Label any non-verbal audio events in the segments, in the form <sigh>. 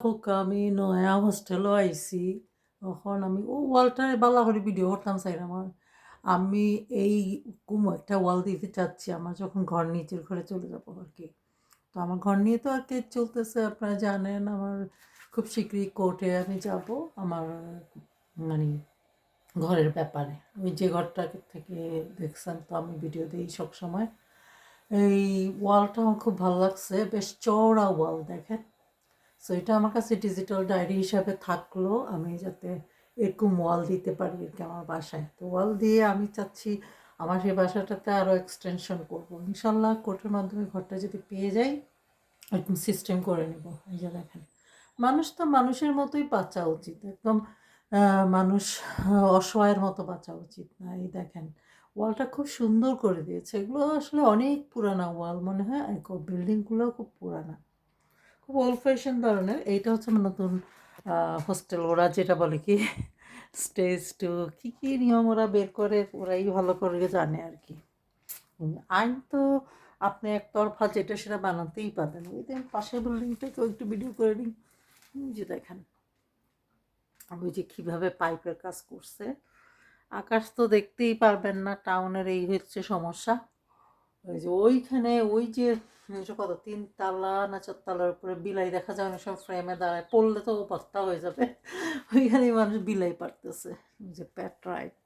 হোক আমি নয়া হোস্টেলও আইছি তখন আমি ও ওয়ালটারে বালা করে ভিডিও করতাম চাই আমার। আমি এই কুমো একটা ওয়াল দিতে চাচ্ছি, আমার যখন ঘর নিচের ঘরে চলে যাব আর কি। তো আমার ঘর নিয়ে তো আর কেস চলতেছে, আপনারা জানেন আমার খুব শীঘ্রই কোর্টে আমি যাব, আমার মানে ঘরের ব্যাপারে। আমি যে ঘরটা থেকে দেখছেন তো আমি ভিডিও দিই সবসময়। এই ওয়ালটা আমার খুব ভালো লাগছে, বেশ চওড়া ওয়াল দেখেন। সো এটা আমার কাছে ডিজিটাল ডায়েরি হিসাবে থাকল। আমি যাতে এরকম ওয়াল দিতে পারি আর কি আমার বাসায়। তো ওয়াল দিয়ে আমি চাচ্ছি আমার সেই বাসাটাতে আরও এক্সটেনশন করব। ইনশাল্লাহ কোর্টের মাধ্যমে ঘরটা যদি পেয়ে যাই, এরকম সিস্টেম করে নেব। এই যে দেখেন, মানুষ তো মানুষের মতোই বাঁচা উচিত। একদম মানুষ অসহায়ের মতো বাঁচা উচিত না। এই দেখেন ওয়ালটা খুব সুন্দর করে দিয়েছে। এগুলো আসলে অনেক পুরানা ওয়াল মনে হয়। বিল্ডিংগুলো খুব পুরানা। খুব ওল্ড ফ্যাশন ধরনের। এইটা হচ্ছে আমার নতুন হোস্টেল ওরা যেটা বলে কি স্টেজ টু কী কী নিয়ম ওরা বের করে, ওরাই ভালো করে জানে আর কি। আইন তো আপনি একতরফা যেটা সেটা বানাতেই পারবেন। ওই যে পাশের বিল্ডিংটাকেও একটু ভিডিও করে নিন। যে দেখেন, ওই যে কীভাবে পাইপের কাজ করছে। আকাশ তো দেখতেই পারবেন না টাউনের এই হচ্ছে সমস্যা। ওই যে ওইখানে ওই যে কত, তিন তালা না চারতলার উপরে বিলাই দেখা যায়, অনেক সময় ফ্রেমে দাঁড়ায়, পড়লে তো অবস্থা হয়ে যাবে। <laughs> ওইখানেই মানুষ বিলাই পারতেছে। যে প্যাট রাইট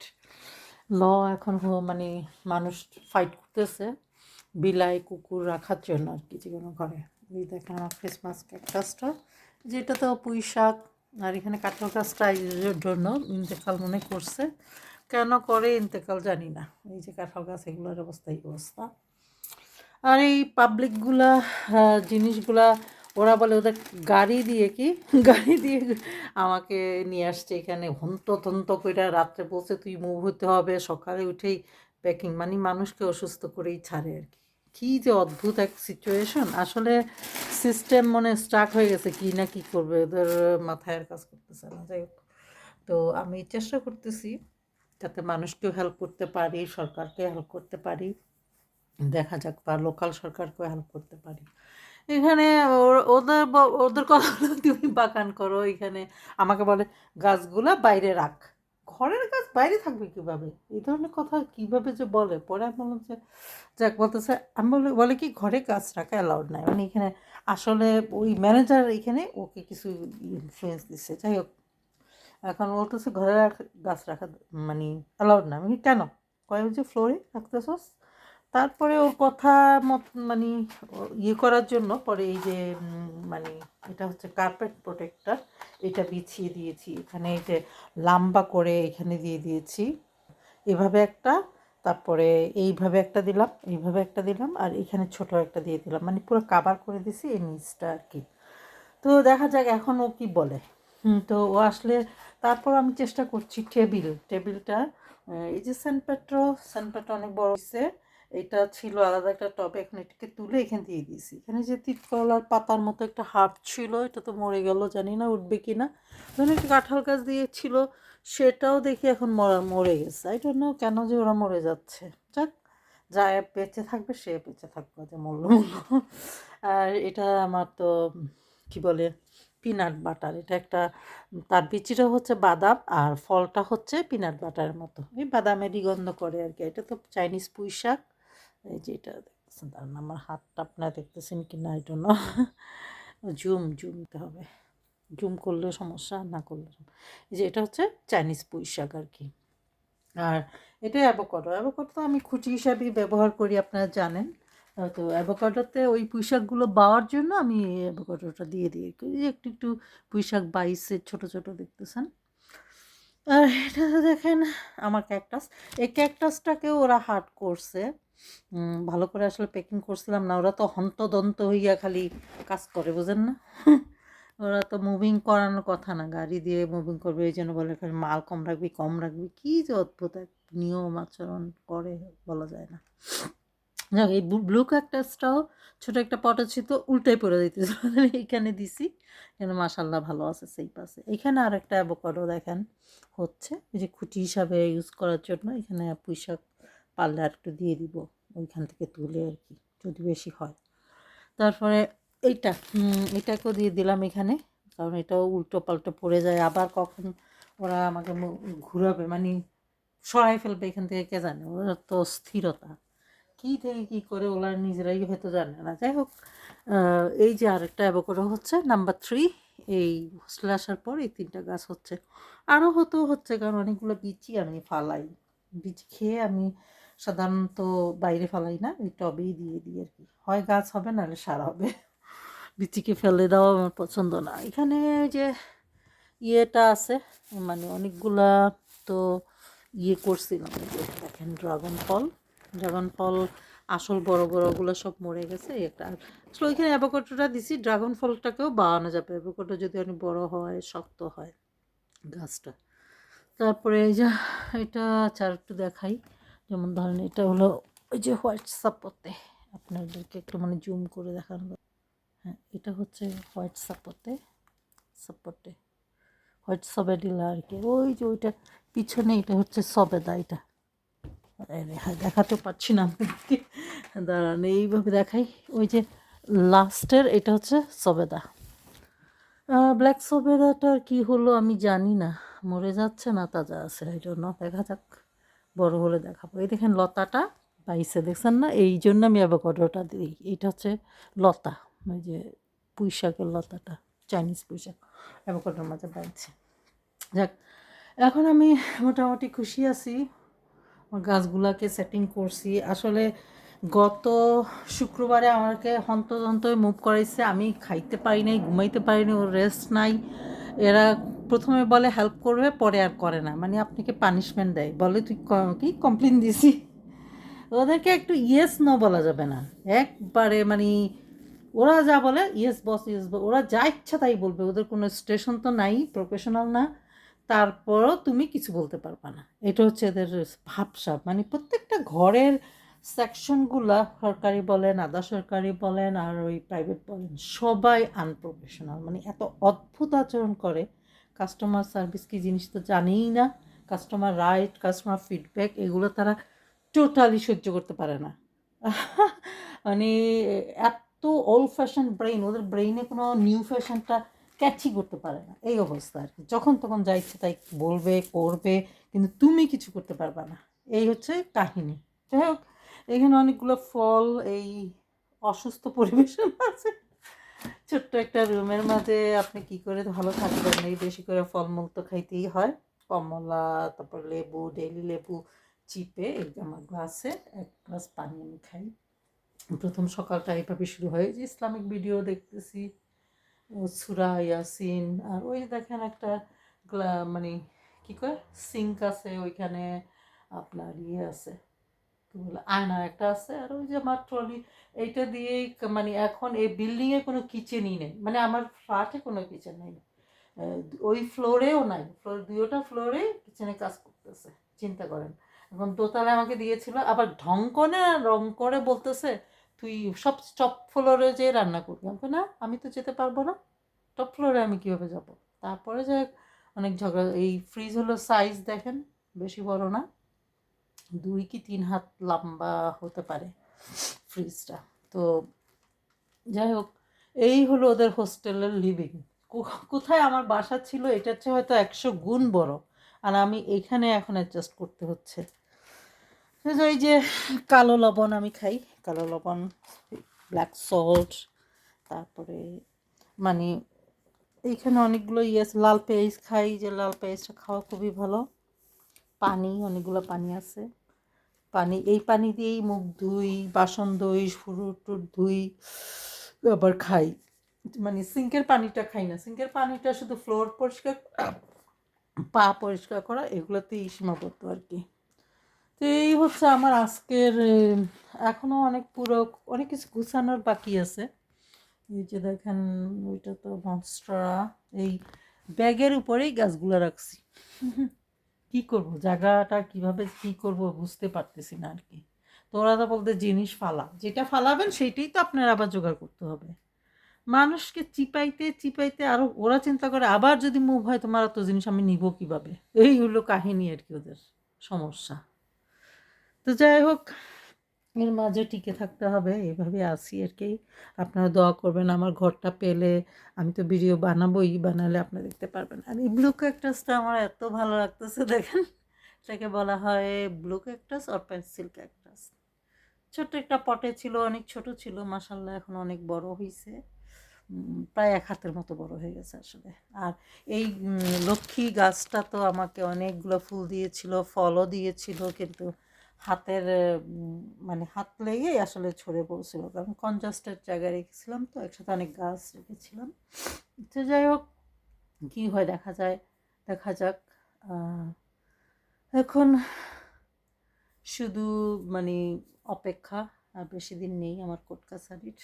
ল এখন মানে মানুষ ফাইট করতেছে, বিলাই, কুকুর রাখার জন্য আর কি, যে কোনো ঘরে। এই দেখেন আমার ক্রিসমাস ক্যাকটাসটা যেটা তো পুঁই শাক আর এখানে কাঁঠাল গাছটা জন্য ইন্তেকাল মনে করছে। কেন করে ইন্তেকাল জানি না। এই যে কাঁঠাল গাছ, এগুলোর অবস্থা, এই অবস্থা। আর এই পাবলিকগুলা জিনিসগুলা, ওরা বলে ওদের গাড়ি দিয়ে কি? <laughs> গাড়ি দিয়ে আমাকে নিয়ে আসছে এখানে। হন্ত থন্ত করে রাত্রে বসে তুই মুভ হতে হবে, সকালে উঠেই প্যাকিং মানে মানুষকে অসুস্থ করেই ছাড়ে আর কি। কী যে অদ্ভুত এক সিচুয়েশন আসলে সিস্টেম মনে স্টার্ট হয়ে গেছে, কি না কি করবে, ওদের মাথায় আর কাজ করতেছে না। যাই হোক, তো আমি চেষ্টা করতেছি যাতে মানুষকেও হেল্প করতে পারি, সরকারকে হেল্প করতে পারি। দেখা যাক বা লোকাল সরকারকেও হেল্প করতে পারি। এখানে ওদের ওদের কথা তুমি বাগান করো, এখানে আমাকে বলে গাছগুলা বাইরে রাখ। ঘরের গাছ বাইরে থাকবে কীভাবে? এই ধরনের কথা কীভাবে যে বলে? পরে আমি বললাম যে, যাক বলতেছে, আমি বলে বলে কি ঘরে গাছ রাখা অ্যালাউড নাই। মানে এখানে আসলে ওই ম্যানেজার এখানে ওকে কিছু ইনফ্লুয়েন্স দিচ্ছে যাই হোক, এখন বলতেছে ঘরে গাছ রাখা মানে অ্যালাউড না। আমি কেন? কয় যে ফ্লোরে রাখতেছস? তারপরে ওর কথা মত মানে ইয়ে করার জন্য পরে এই যে মানে এটা হচ্ছে কার্পেট প্রোটেক্টর এটা বিছিয়ে দিয়েছি। এখানে এই যে লাম্বা করে এখানে দিয়ে দিয়েছি। এভাবে একটা, তারপরে এইভাবে একটা দিলাম, এইভাবে একটা দিলাম, আর এখানে ছোট একটা দিয়ে দিলাম। মানে পুরো কাবার করে দিছি এই নিচটা আর কি। তো দেখা যাক এখন ও কি বলে। তো ও আসলে, তারপর আমি চেষ্টা করছি টেবিল। টেবিলটা এই যে সেন্ট পেট্রো সেন্ট পেট্রো অনেক বড় হয়েছে এটা ছিল আলাদা একটা টবে এখন এটাকে তুলে এখানে দিয়ে দিয়েছি। এখানে যে তিতকলার পাতার মতো একটা হাট ছিল, এটা তো মরে গেল, জানি না উঠবে কি না ধরুন একটা কাঁঠাল গাছ দিয়েছিল সেটাও দেখি এখন মরা, মরে গেছে। আই নো কেন যে ওরা মরে যাচ্ছে। যাক যা বেঁচে থাকবে, সে বেঁচে থাকবে যে মূল্য। আর এটা আমার তো, কি বলে পিনাট বাটার এটা একটা, তার বিচিটা হচ্ছে বাদাম আর ফলটা হচ্ছে পিনাট বাটারের মতো। এই বাদামেরই গন্ধ করে আর কি। এটা তো চাইনিজ পুঁই শাক এই যে এটা দেখতেছেন দাঁড়ান, আমার হাতটা আপনারা দেখতেছেন কি না এটা না জুম জুম দিতে হবে। জুম করলে সমস্যা, না করলে এই যে এটা হচ্ছে চাইনিজ পুঁই শাক আর কি। আর এটা অ্যাভোকাডো। অ্যাভোকাডো তো আমি খুঁটি হিসাবেই ব্যবহার করি, আপনারা জানেন। তো অ্যাভোকাডোতে ওই পুঁইশাকগুলো বাওয়ার জন্য আমি অ্যাভোকাডোটা দিয়ে দিই। যে একটু একটু পুঁইশাক বাইসে ছোট ছোট দেখতেছেন। আর এটা দেখেন, আমার ক্যাকটাস। এই ক্যাকটাসটাকেও ওরা হার্ট করছে। ভালো করে আসলে প্যাকিং করছিলাম না, ওরা তো হন্তদন্ত হইয়া খালি কাজ করে, বুঝেন না? <laughs> ওরা তো মুভিং করানোর কথা না, গাড়ি দিয়ে মুভিং করবে, এই জন্য বলে খালি মাল কম রাখবি কম রাখবি, কী যে অদ্ভুত এক নিয়ম আচরণ করে বলা যায় না। যাক, এই ব্লু ক্যাকটাসটাও ছোটো একটা পটে ছিল, উল্টাই পড়ে দিতেছিল এইখানে দিছি এখানে মাসাল্লাহ ভালো আছে সেই পাশে এখানে আর একটা অ্যাভোকাডো দেখেন, হচ্ছে, এই যে খুঁটি হিসাবে ইউজ করার জন্য, এখানে পুঁইশাক পারলে আর একটু দিয়ে দিব, ওইখান থেকে তুলে আর কি, যদি বেশি হয়। তারপরে এইটা এটাকেও দিয়ে দিলাম এখানে, কারণ এটাও উল্টো পাল্টো পড়ে যায়। আবার কখন ওরা আমাকে ঘুরাবে মানে সরাই ফেলবে এখান থেকে, কে জানে? ওরা তো স্থিরতা। কী থেকে কী করে ওরা নিজেরাই হয়তো জানে না। যাই হোক এই যে আরেকটা অ্যাভোকাডো হচ্ছে, নাম্বার থ্রি, এই হোস্টেলে আসার পর এই তিনটা গাছ হচ্ছে। আরও হতো হচ্ছে, কারণ অনেকগুলো বীজই আমি ফালাই। বীজ খেয়ে আমি সাধারণত বাইরে ফেলাই না, ওই টবেই দিয়ে দিই আর কি। হয় গাছ হবে, নাহলে সার হবে। বিচিকে ফেলে দেওয়া আমার পছন্দ না। এখানে যে ইয়েটা আছে মানে অনেকগুলা তো ইয়ে করছিলাম দেখেন ড্রাগন ফল। ড্রাগন ফল, আসল বড় বড়গুলো সব মরে গেছে একটা। আসলে ওইখানে অ্যাভোকাডোটা দিছি, ড্রাগন ফলটাকেও বাড়ানো যাবে। অ্যাভোকাডো যদি অনেক বড় হয়, শক্ত হয় গাছটা। তারপরে এই যে, এটা চার একটু দেখাই। যেমন ধরেন এটা হলো ওই যে হোয়াইট সাপোতে। আপনাদেরকে একটু মানে জুম করে দেখানো হ্যাঁ এটা হচ্ছে হোয়াইট সাপোতে সাপোর্টে হোয়াইট সবেডিলা আর কি। ওই যে ওইটা পিছনে এটা হচ্ছে সবেদা এটা। হ্যাঁ দেখাতে পারছি না আপনাদেরকে। দাঁড়ান, এইভাবে দেখাই। ওই যে লাস্টের এটা হচ্ছে সবেদা। ব্ল্যাক সবেদাটার কি হলো আমি জানি না। মরে যাচ্ছে না, তাজা আছে। এই জন্য দেখা যাক। বড় হলে দেখাবো। এই দেখেন লতাটা পাইছে দেখছেন না? এই জন্য আমি অ্যাভোকাডোটা দিই। এইটা হচ্ছে লতা, ওই যে পুঁই শাকের লতাটা চাইনিজ পুঁই শাক অ্যাভোকাডোর মাঝে পাইছে যাক, এখন আমি মোটামুটি খুশি আছি। আমার গাছগুলাকে সেটিং করছি। আসলে গত শুক্রবারে আমাকে হন্তদন্ত মুভ করাইছে। আমি খাইতে পারি নাই, ঘুমাইতে পারিনি ওর রেস্ট নাই। এরা প্রথমে বলে হেল্প করবে, পরে আর করে না। মানে আপনাকে পানিশমেন্ট দেয়। বলে, তুই ক- কমপ্লেন দিছি? ওদেরকে একটু ইয়েস ন বলা যাবে না। একবারে মানে ওরা যা বলে ইয়েস বস ইয়েস বস ওরা যা ইচ্ছা তাই বলবে। ওদের কোনো স্টেশন তো নাই প্রফেশনাল না। তারপরও তুমি কিছু বলতে পারবে না। এটা হচ্ছে এদের ভাবসাব। মানে প্রত্যেকটা ঘরের সেকশনগুলা সরকারি বলেন, আধা সরকারি বলেন, আর ওই প্রাইভেট বলেন, সবাই আনপ্রফেশনাল মানে এত অদ্ভুত আচরণ করে। কাস্টমার সার্ভিস কি জিনিস তো জানেই না। কাস্টমার রাইট কাস্টমার ফিডব্যাক এগুলো তারা টোটালি সহ্য করতে পারে না। <laughs> মানে এত ওল্ড ফ্যাশন ব্রেইন ওদের ব্রেইনে কোনো নিউ ফ্যাশনটা ক্যাচই করতে পারে না। এই অবস্থা আর কি। যখন তখন যা ইচ্ছে তাই বলবে, করবে, কিন্তু তুমি কিছু করতে পারবে না। এই হচ্ছে কাহিনী। যাই হোক এখানে অনেকগুলো ফল, এই অসুস্থ পরিবেশন আছে ছোট্ট একটা রুমের মাঝে আপনি কি করে ভালো থাকবেন? এই বেশি করে ফলমূল তো খাইতেই হয়। কমলা, তারপর লেবু ডেলি লেবু, চিপে, এই আমার গ্লাসে এক গ্লাস পানি আমি খাই। প্রথম সকালটা এইভাবে শুরু হয়। যে ইসলামিক ভিডিও দেখতেছি। সুরা ইয়াসিন। আর ওই দেখেন একটা মানে কি কয়? সিঙ্ক আছে, ওইখানে আপনার ইয়ে আছে। বলে, আয়না একটা আছে, আর ওই যে আমার ট্রলি এইটা দিয়েই মানে এখন এই বিল্ডিংয়ে কোনো কিচেনই নেই মানে আমার ফ্ল্যাটে কোনো কিচেন নেই। ওই ফ্লোরেও নাই ফ্লোর দুইটা ফ্লোরে কিচেনে কাজ করতেছে, চিন্তা করেন। এখন দোতলায় আমাকে দিয়েছিল, আবার ঢং করে, রং করে বলতেছে, তুই সব টপ ফ্লোরে যে রান্না করবি। আমাকে না, আমি তো যেতে পারব না টপ ফ্লোরে আমি কীভাবে যাব? তারপরে যে অনেক ঝগড়া, এই ফ্রিজ হলো সাইজ দেখেন, বেশি বড় না। দুই কি তিন হাত লম্বা হতে পারে ফ্রিজটা। তো যাই হোক, এই হলো ওদের হোস্টেলের লিভিং কোথায় আমার বাসা ছিল এটার চেয়ে হয়তো একশো গুণ বড়। আর আমি এখানে এখন অ্যাডজাস্ট করতে হচ্ছে। এই যে কালো লবণ আমি খাই। কালো লবণ ব্ল্যাক সল্ট তারপরে মানে এইখানে অনেকগুলো ইয়ে লাল পেঁয়াজ খাই। যে লাল পেঁয়াজটা খাওয়া খুবই ভালো। পানি, অনেকগুলো পানি আছে। পানি, এই পানি দিয়েই মুখ ধুই, বাসন ধুই শুরু টুর ধুই, আবার খাই। মানে সিঙ্কের পানিটা খাই না। সিঙ্কের পানিটা শুধু ফ্লোর পরিষ্কার, পা পরিষ্কার করা, এগুলোতেই সীমাবদ্ধ আর কি। তো এই হচ্ছে আমার আজকের এখনও অনেক পুরো, অনেক কিছু গুছানোর বাকি আছে। এই যে দেখেন, ওইটা তো মনস্ট্রা এই ব্যাগের উপরেই গাছগুলো রাখছি। কি করব? জায়গাটা কীভাবে কি করব বুঝতে পারতেছি না আর কি তো ওরা তো বলতে জিনিস ফালা। যেটা ফালাবেন সেইটাই তো আপনার আবার জোগাড় করতে হবে। মানুষকে চিপাইতে চিপাইতে আরও ওরা চিন্তা করে, আবার যদি মুভ হয় তোমার এত জিনিস আমি নিব কীভাবে? এই হলো কাহিনী আর কি ওদের সমস্যা। তো যাই হোক এর মাঝে টিকে থাকতে হবে এইভাবে আসি আর কি। আপনারা দোয়া করবেন আমার ঘরটা পেলে আমি তো ভিডিও বানাবোই, বানালে আপনারা দেখতে পারবেন। আর এই ব্লু ক্যাকটাসটা আমার এত ভালো লাগতেছে, দেখেন। এটাকে বলা হয় ব্লু ক্যাকটাস আর পেন্সিল ক্যাকটাস ছোট্ট একটা পটে ছিল, অনেক ছোট ছিল মাসাল্লাহ এখন অনেক বড় হয়েছে প্রায় এক হাতের মতো বড় হয়ে গেছে আসলে। আর এই লক্ষ্মী গাছটা তো আমাকে অনেকগুলো ফুল দিয়েছিল, ফলও দিয়েছিল, কিন্তু হাতের মানে হাত লেগেই আসলে ছড়ে পড়ছিল। কারণ কনজাস্টের জায়গায় রেখেছিলাম তো, একসাথে অনেক গাছ রেখেছিলাম। তো যাই হোক, কী হয় দেখা যায়, দেখা যাক এখন শুধু মানে অপেক্ষা, আর বেশি দিন নেই আমার কোট কাছারির।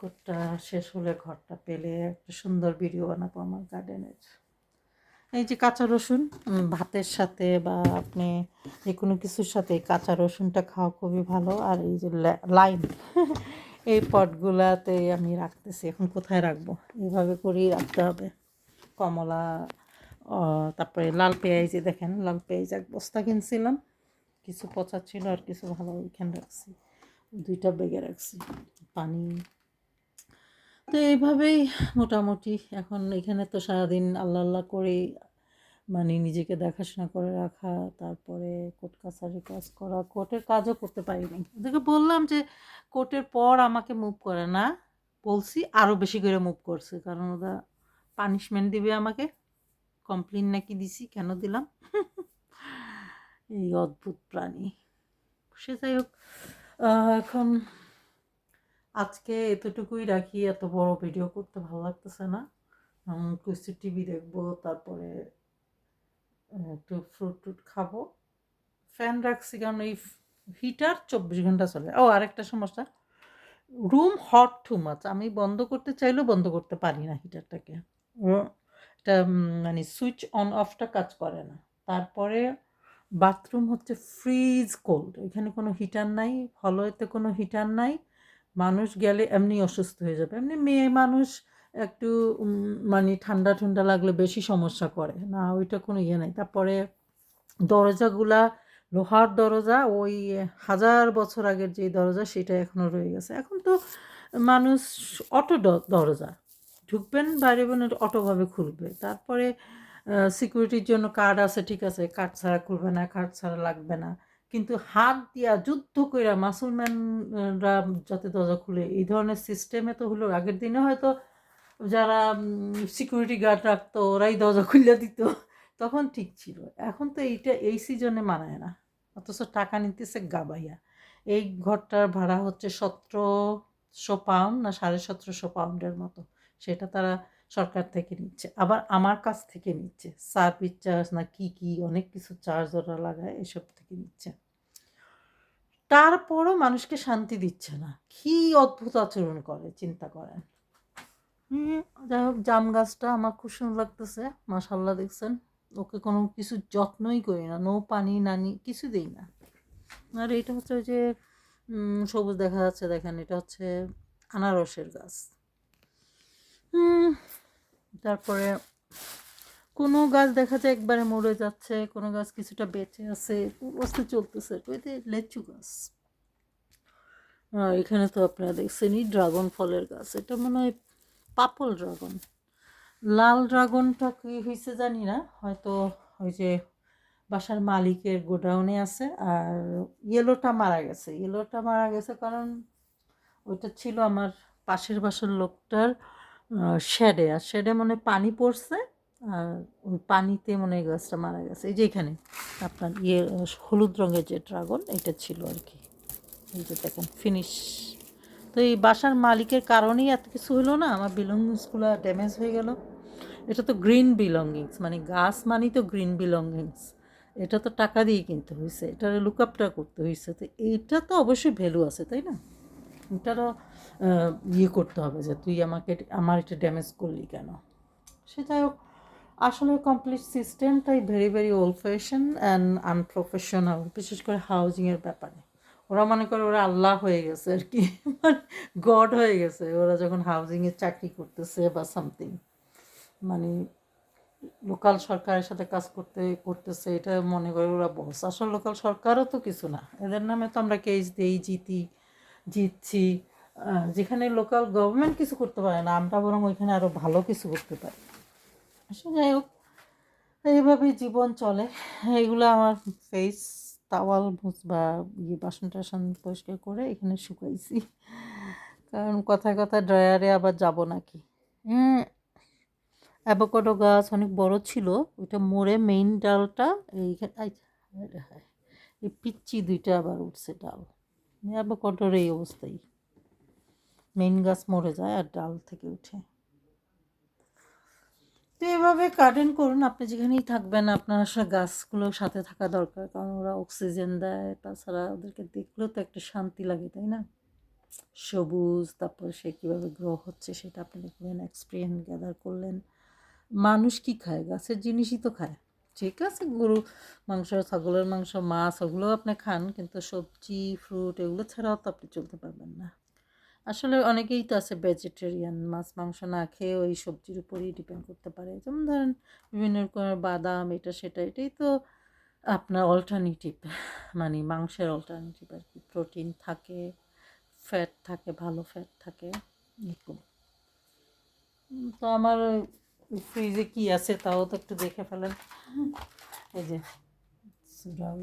কোটটা শেষ হলে ঘরটা পেলে একটা সুন্দর ভিডিও বানাবো আমার গার্ডেনের এই যে কাঁচা রসুন ভাতের সাথে বা আপনি যে কোনো কিছুর সাথে কাঁচা রসুনটা খাওয়া খুবই ভালো। আর এই যে লাইন <laughs> এই পটগুলাতে আমি রাখতেছি। এখন কোথায় রাখব? এইভাবে করেই রাখতে হবে। কমলা তারপরে লাল পেঁয়াজ দেখেন, লাল পেঁয়াজ এক বস্তা কিনছিলাম। কিছু পচা ছিল আর কিছু ভালো ওইখানে রাখছি। দুইটা বেগে রাখছি। পানি তো এইভাবেই মোটামুটি এখন এখানে তো সারাদিন আল্লাহ আল্লাহ করে মানে নিজেকে দেখাশোনা করে রাখা, তারপরে কোর্ট কাছারি কাজ করা, কোর্টের কাজও করতে পারিনি। ওদেরকে বললাম যে, কোর্টের পর আমাকে মুভ করে না। বলছি আরও বেশি করে মুভ করছে। কারণ ওরা পানিশমেন্ট দিবে আমাকে। কমপ্লেন নাকি দিছি, কেন দিলাম? এই অদ্ভুত প্রাণী। সে যাই হোক এখন আজকে এতটুকুই রাখি, এত বড় ভিডিও করতে ভালো লাগতেছে না। কিছু টিভি দেখব, তারপরে একটু ফ্রুট টুট খাব। ফ্যান রাখছি কারণ এই হিটার চব্বিশ ঘণ্টা চলে। ও, আরেকটা সমস্যা। রুম হট টু মাচ আমি বন্ধ করতে চাইলেও বন্ধ করতে পারি না হিটারটাকে এটা মানে সুইচ অন অফটা কাজ করে না। তারপরে বাথরুম হচ্ছে ফ্রিজ কোল্ড এখানে কোনো হিটার নাই হলওয়েতে কোনো হিটার নাই। মানুষ গেলে এমনি অসুস্থ হয়ে যাবে। এমনি মেয়ে মানুষ একটু মানে ঠান্ডা ঠান্ডা লাগলে বেশি সমস্যা করে। না, ওইটা কোনো ইয়ে নাই। তারপরে দরজাগুলা, লোহার দরজা, ওই হাজার বছর আগের যে দরজা, সেটা এখনও রয়ে গেছে। এখন তো মানুষ অটো দরজা। ঢুকবেন, বাইরে অটোভাবে খুলবে। তারপরে সিকিউরিটির জন্য কার্ড আছে, ঠিক আছে। কার্ড ছাড়া খুলবে না কার্ড ছাড়া লাগবে না। কিন্তু হাত দিয়া যুদ্ধ কইরা মাসুলম্যানরা যাতে দরজা খুলে, এই ধরনের সিস্টেমে তো হলো। আগের দিনে হয়তো যারা সিকিউরিটি গার্ড রাখতো, ওরাই দরজা খুলে দিত। তখন ঠিক ছিল। এখন তো এইটা, এই সিজনে মানায় না। অথচ টাকা নিতেছে গাবাইয়া। এই ঘরটার ভাড়া হচ্ছে সতেরোশো পাউন্ড না সাড়ে সতেরোশো পাউন্ডের মতো। সেটা তারা সরকার থেকে নিচ্ছে আবার আমার কাছ থেকে নিচ্ছে। সার্ভিস চার্জ না কি কি অনেক কিছু চার্জ ওরা লাগায় এসব থেকে নিচ্ছে। তারপরও মানুষকে শান্তি দিচ্ছে না। কি অদ্ভুত আচরণ করে চিন্তা করেন। যাই হোক জাম গাছটা আমার খুব সুন্দর লাগতেছে মাশাল্লাহ দেখছেন। ওকে কোনো কিছু যত্নই করি না নো পানি নানি কিছু দেই না। আর এটা হচ্ছে ওই যে সবুজ দেখা যাচ্ছে দেখেন এটা হচ্ছে আনারসের গাছ। হুম, তারপরে কোনো গাছ দেখা যায় একবারে মরে যাচ্ছে, কোনো গাছ কিছুটা বেঁচে আছে অবস্থা চলতেছে। যে লেচু গাছ। এখানে তো আপনারা দেখছেনই ড্রাগন ফলের গাছ। এটা মনে হয় পাপল ড্রাগন। লাল ড্রাগনটা কি হয়েছে জানি না। হয়তো ওই যে বাসার মালিকের গোডাউনে আছে আর ইয়েলোটা মারা গেছে। ইয়েলোটা মারা গেছে কারণ ওইটা ছিল আমার পাশের বাসার লোকটার শেডে আর শেডে মনে পানি পড়ছে, আর ওই পানিতে মনে হয় গাছটা মারা গেছে। এই যে এখানে আপনার ইয়ে হলুদ রঙের যে ড্রাগন এটা ছিল আর কি। এই যে দেখেন ফিনিশ তো এই বাসার মালিকের কারণেই এত কিছু হলো না, আমার বিলঙ্গিংসগুলো ড্যামেজ হয়ে গেল। এটা তো গ্রিন বিলঙ্গিংস মানে গাছ মানেই তো গ্রিন বিলঙ্গিংস এটা তো টাকা দিয়ে কিনতে হয়েছে এটার লুক আপটা করতে হয়েছে তো এইটা তো অবশ্যই ভ্যালু আছে, তাই না? আহ, ইয়ে করতে হবে যে তুই আমাকে আমার এটা ড্যামেজ করলি কেন? সে যাই হোক আসলে complete সিস্টেমটাই very very old fashion and unprofessional বিশেষ করে হাউজিংয়ের ব্যাপারে। ওরা মনে করে ওরা আল্লাহ হয়ে গেছে আর কি মানে গড হয়ে গেছে। ওরা যখন হাউজিংয়ে চাকরি করতেছে বা সামথিং মানে লোকাল সরকারের সাথে কাজ করতে করতেছে এটা মনে করে ওরা বস আসল লোকাল সরকারও তো কিছু না। এদের নামে তো আমরা কেস দিই জিতি জিতছি যেখানে লোকাল গভর্নমেন্ট কিছু করতে পারে না, আমরা বরং ওইখানে আরও ভালো কিছু করতে পারি। আসলে যাই হোক, এইভাবেই জীবন চলে। এগুলো আমার ফেস তাওয়াল বা ইয়ে বাসন টাসন পরিষ্কার করে এখানে শুকাইছি। কারণ কথায় কথায় ড্রয়ারে আবার যাব নাকি? অ্যাভোকাডো গাছ অনেক বড় ছিল, ওইটা মোড়ে মেইন ডালটা এইখানে এই পিচ্ছি দুইটা আবার উঠছে ডাল। অ্যাভোকাডোর এই অবস্থাই। মেইন গাছ মরে যায় আর ডাল থেকে উঠে। তো এভাবে গার্ডেন করুন, আপনি যেখানেই থাকবেন, আপনার আসলে গাছগুলো সাথে থাকা দরকার, কারণ ওরা অক্সিজেন দেয়, তাছাড়া ওদেরকে দেখলেও তো একটা শান্তি লাগে, তাই না? সবুজ, তারপর সে কীভাবে গ্রো হচ্ছে সেটা আপনি দেখবেন এক্সপিরিয়েন্স গ্যাদার করলেন। মানুষ কি খায়? গাছের জিনিসই তো খায়। ঠিক আছে, গরু মাংস, ছাগলের মাংস, মাছ ওগুলো আপনি খান, কিন্তু সবজি ফ্রুট এগুলো ছাড়াও তো আপনি চলতে পারবেন না। আসলে অনেকেই তো আছে ভেজিটেরিয়ান মাছ, মাংস না খেয়ে ওই সবজির উপরেই ডিপেন্ড করতে পারে। যেমন ধরেন বিভিন্ন রকমের বাদাম, এটা, সেটা, এটাই তো আপনার অল্টারনেটিভ মানে মাংসের অল্টারনেটিভ আর কি। প্রোটিন থাকে ফ্যাট থাকে, ভালো ফ্যাট থাকে, এরকম। তো আমার ফ্রিজে কি আছে তাও তো একটু দেখে ফেলেন। এই যে সুরাই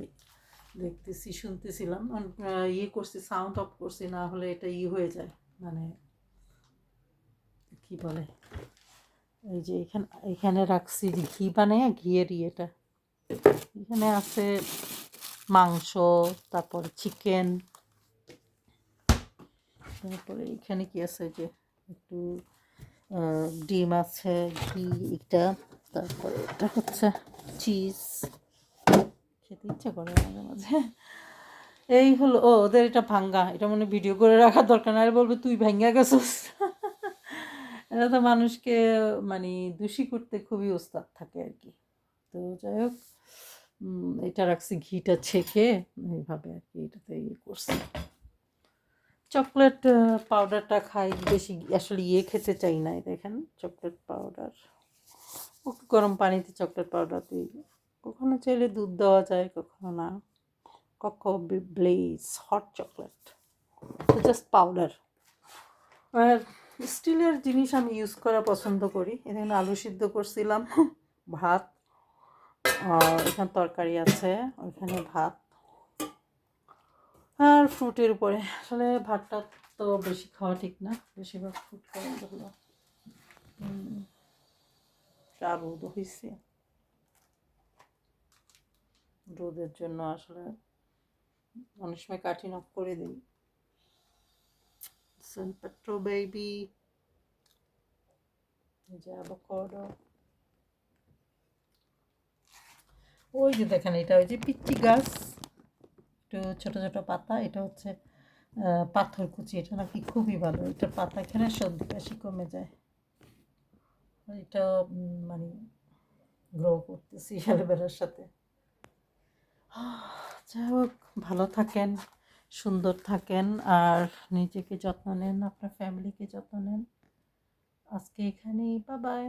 দেখতেছি, শুনতেছিলাম। ইয়ে করছি সাউন্ড অফ করছি, না হলে এটা ই হয়ে যায়। মানে কি বলে? এই যে এখানে এখানে রাখছি ঘি বানায় ঘিয়ের ইয়েটা এখানে আছে মাংস, তারপর চিকেন তারপরে এখানে কি আছে যে একটু ডিম আছে, ঘি, এটা, তারপরে এটা হচ্ছে চিজ খেতে ইচ্ছা করে মাঝে মাঝে। এই হলো, ও, ওদের এটা ভাঙ্গা। এটা মনে ভিডিও করে রাখার দরকার না। বলবে, তুই ভাঙ্গা গেছিস? এটা তো মানুষকে মানে দোষী করতে খুবই ওস্তাদ থাকে আর কি। তো যাই হোক এটা রাখছি ঘিটা ছেঁকে। এইভাবে আর কি এটাতে ইয়ে করছি। চকলেট পাউডারটা খাই, বেশি আসলে ইয়ে খেতে চাই না দেখেন, চকলেট পাউডার গরম পানিতে চকলেট পাউডার দিই। কখনো চাইলে দুধ দেওয়া যায়, কখনো না। কখনো blaze hot chocolate just powder আর স্টিলের জিনিস আমি ইউজ করা পছন্দ করি। এখানে আলু সিদ্ধ করছিলাম, ভাত। আর এখানে তরকারি আছে, ওইখানে ভাত। আর ফ্রুটের উপরে। আসলে ভাতটা তো বেশি খাওয়া ঠিক না। বেশিরভাগ ফ্রুট খাওয়া ভালো হুম, রোদ হয়েছে রোদের জন্য আসলে অনেক সময় কাঠিন করে দিই। যে avocado ওই যে দেখেন এটা ওই যে পিচ্চি গাছ। একটু ছোট ছোট পাতা এটা হচ্ছে আহ, পাথরকুচি এটা নাকি খুবই ভালো। এটা পাতা খেলে সর্দি কাশি কমে যায়। এটা মানে গ্রো করতেছি অ্যালোভেরার সাথে। যাই হোক ভালো থাকেন সুন্দর থাকেন আর নিজেকে যত্ন নেন আপনার ফ্যামিলিকে যত্ন নেন। আজকে এখানেই বাবাই